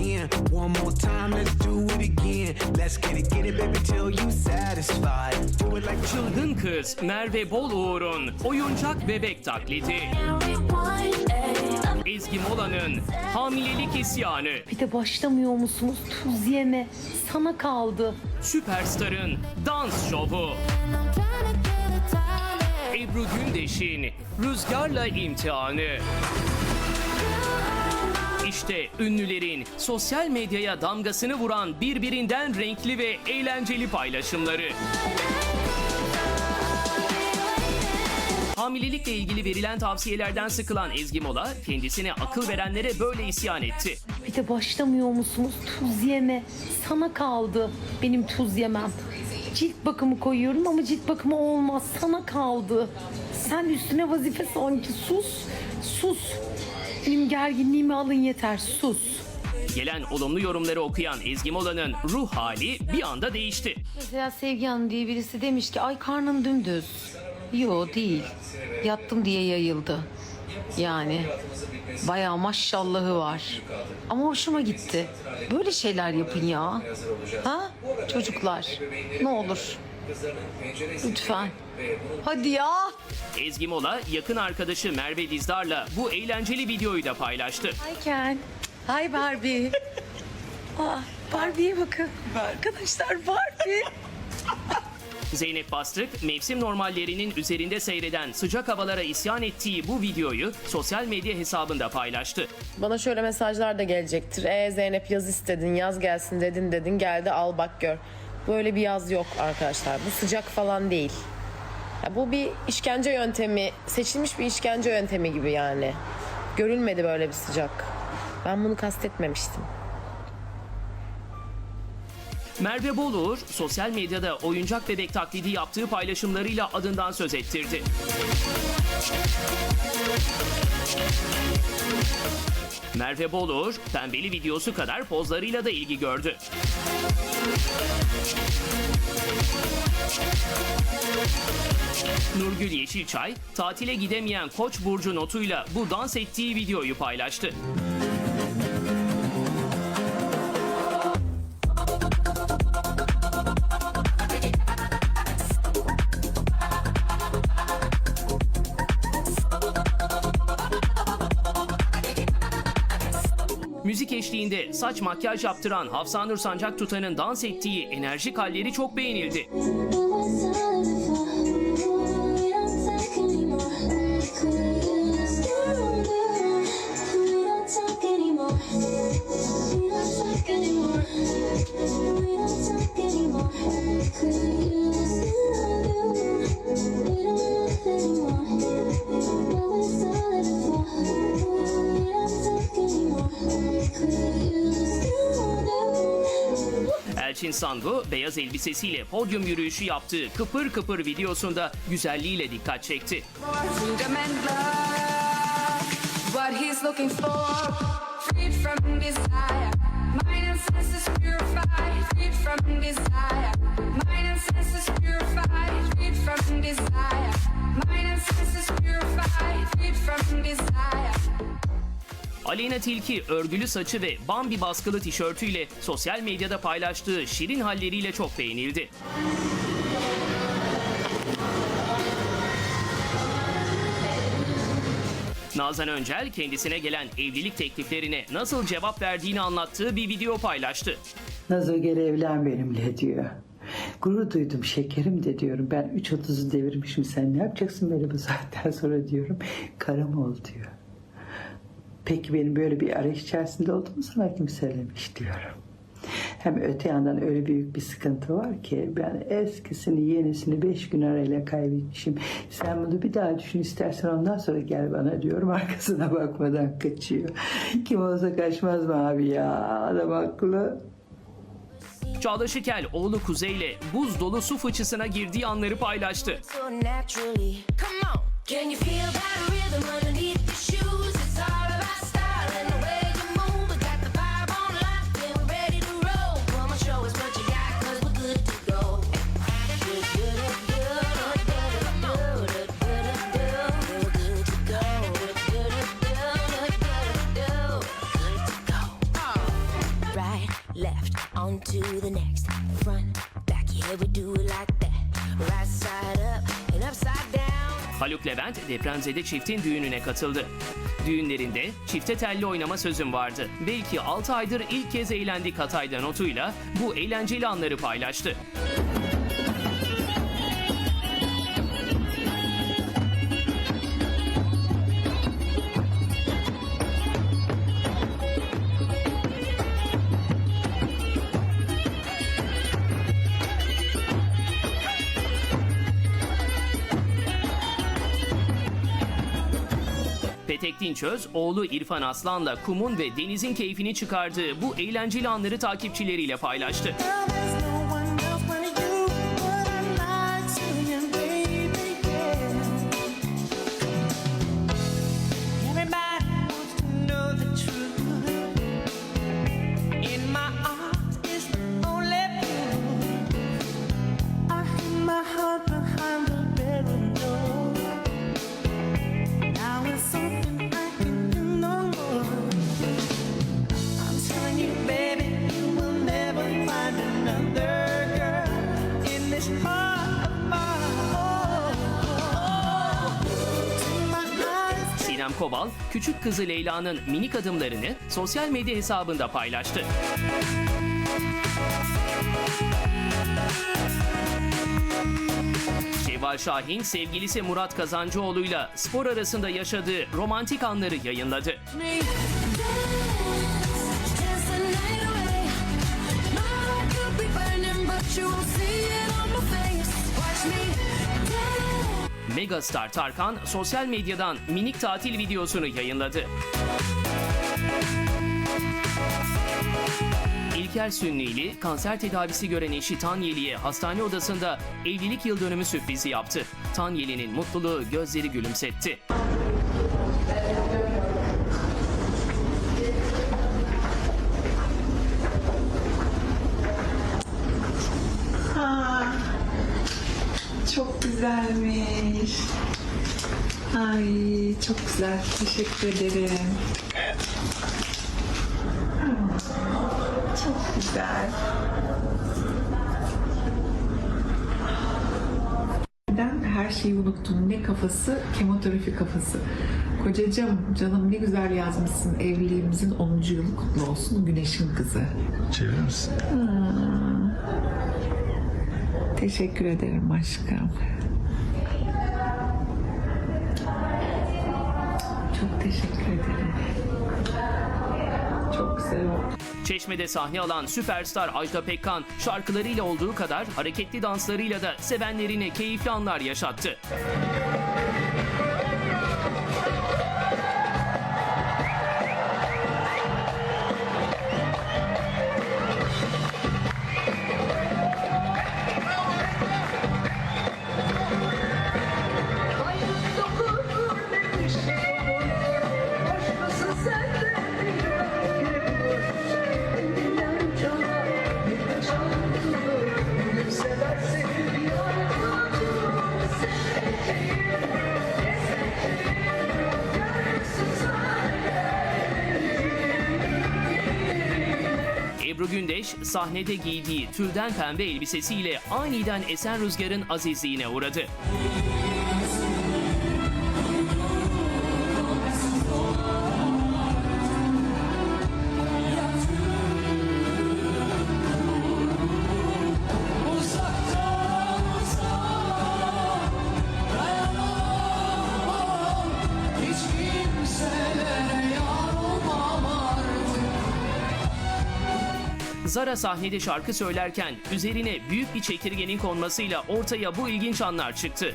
again. One more time, let's do it again. Let's get it, get it, baby, till you satisfied. Do it like Çılgın kız Merve Boluğur'un oyuncak bebek taklidi. Ezgi Mola'nın hamilelik isyanı. Bir de başlamıyor musunuz? Tuz yeme. Sana kaldı. Süperstar'ın dans şovu. Ebru Gündeş'in rüzgarla imtihanı. İşte ünlülerin sosyal medyaya damgasını vuran birbirinden renkli ve eğlenceli paylaşımları. Hamilelikle ilgili verilen tavsiyelerden sıkılan Ezgi Mola, kendisine akıl verenlere böyle isyan etti. Bir de başlamıyor musunuz? Tuz yeme. Sana kaldı. Benim tuz yemem. Cilt bakımı koyuyorum ama cilt bakımı olmaz. Sana kaldı. Sen üstüne vazife sanki. Sus. Sus. Benim gerginliğimi alın yeter. Sus. Gelen olumlu yorumları okuyan Ezgi Mola'nın ruh hali bir anda değişti. Mesela Sevgi Hanım diye birisi demiş ki ay karnın dümdüz. Yo değil. Yattım diye yayıldı. Yani bayağı maşallahı var. Ama hoşuma gitti. Böyle şeyler yapın ya. Ha? Çocuklar. Ne olur. Lütfen. Hadi ya. Ezgi Mola yakın arkadaşı Merve Dizdar'la bu eğlenceli videoyu da paylaştı. Hi Ken. Hi Barbie. Aa, Barbie'ye bakın. Arkadaşlar Barbie. Zeynep Bastık, mevsim normallerinin üzerinde seyreden sıcak havalara isyan ettiği bu videoyu sosyal medya hesabında paylaştı. Bana şöyle mesajlar da gelecektir. E Zeynep yaz istedin, yaz gelsin dedin dedin geldi al bak gör. Böyle bir yaz yok arkadaşlar. Bu sıcak falan değil. Ya bu bir işkence yöntemi, seçilmiş bir işkence yöntemi gibi yani. Görülmedi böyle bir sıcak. Ben bunu kastetmemiştim. Merve Boluğur, sosyal medyada oyuncak bebek taklidi yaptığı paylaşımlarıyla adından söz ettirdi. Merve Boluğur, pembeli videosu kadar pozlarıyla da ilgi gördü. Nurgül Yeşilçay, tatile gidemeyen Koç burcu notuyla bu dans ettiği videoyu paylaştı. Eşliğinde saç makyaj yaptıran Hafsanur Sancak Tutan'ın dans ettiği enerjik halleri çok beğenildi. Elçin Sangu beyaz elbisesiyle podyum yürüyüşü yaptığı kıpır kıpır videosunda güzelliğiyle dikkat çekti. freedom Aleyna Tilki örgülü saçı ve Bambi baskılı tişörtüyle sosyal medyada paylaştığı şirin halleriyle çok beğenildi. Nazan Öncel kendisine gelen evlilik tekliflerine nasıl cevap verdiğini anlattığı bir video paylaştı. Nazo gel evlen benimle diyor. Gurur duydum şekerim de diyorum. Ben 3.30'u devirmişim sen ne yapacaksın beni bu saatten sonra diyorum. Karım ol diyor. Peki benim böyle bir arayış içerisinde olduğumu sana kim söylemiş diyorum. Hem öte yandan öyle büyük bir sıkıntı var ki ben eskisini yenisini beş gün arayla kaybetmişim. Sen bunu bir daha düşün istersen ondan sonra gel bana diyorum. Arkasına bakmadan kaçıyor. Kim olsa kaçmaz mı abi ya? Adam haklı. Çağla Şikel oğlu Kuzey ile buz dolu su fıçısına girdiği anları paylaştı. so on to the next. Front, back, yeah, we do it like that. Right side up and upside down. Haluk Levent depremzede çiftin düğününe katıldı. Düğünlerinde çifte telli oynama sözüm vardı. Belki 6 aydır ilk kez eğlendik Hatay'da notuyla bu eğlenceli anları paylaştı. Petek Dinçöz, oğlu İrfan Aslan'la kumun ve denizin keyfini çıkardığı bu eğlenceli anları takipçileriyle paylaştı. There's no Sinem Kobal, küçük kızı Leyla'nın minik adımlarını sosyal medya hesabında paylaştı. Şevval Şahin, sevgilisi Murat Kazancıoğlu'yla spor arasında yaşadığı romantik anları yayınladı. Watch dance. Megastar Tarkan sosyal medyadan minik tatil videosunu yayınladı. İlker Sünnili kanser tedavisi gören eşi Tanyeli'ye hastane odasında evlilik yıl dönümü sürprizi yaptı. Tanyeli'nin mutluluğu gözleri gülümsetti. Çok güzelmiş. Ay çok güzel. Teşekkür ederim. Çok güzel. Ben her şeyi unuttum. Ne kafası? Kemoterapi kafası. Kocacığım, canım ne güzel yazmışsın. Evliliğimizin 10. yılı kutlu olsun. Güneşin kızı. Çevirir misin? Teşekkür ederim aşkım. Çok teşekkür ederim. Çok güzel oldu. Çeşme'de sahne alan süperstar Ajda Pekkan şarkılarıyla olduğu kadar hareketli danslarıyla da sevenlerine keyifli anlar yaşattı. Gündeş sahnede giydiği tülden pembe elbisesiyle aniden esen rüzgarın azizliğine uğradı. Zara sahnede şarkı söylerken üzerine büyük bir çekirgenin konmasıyla ortaya bu ilginç anlar çıktı.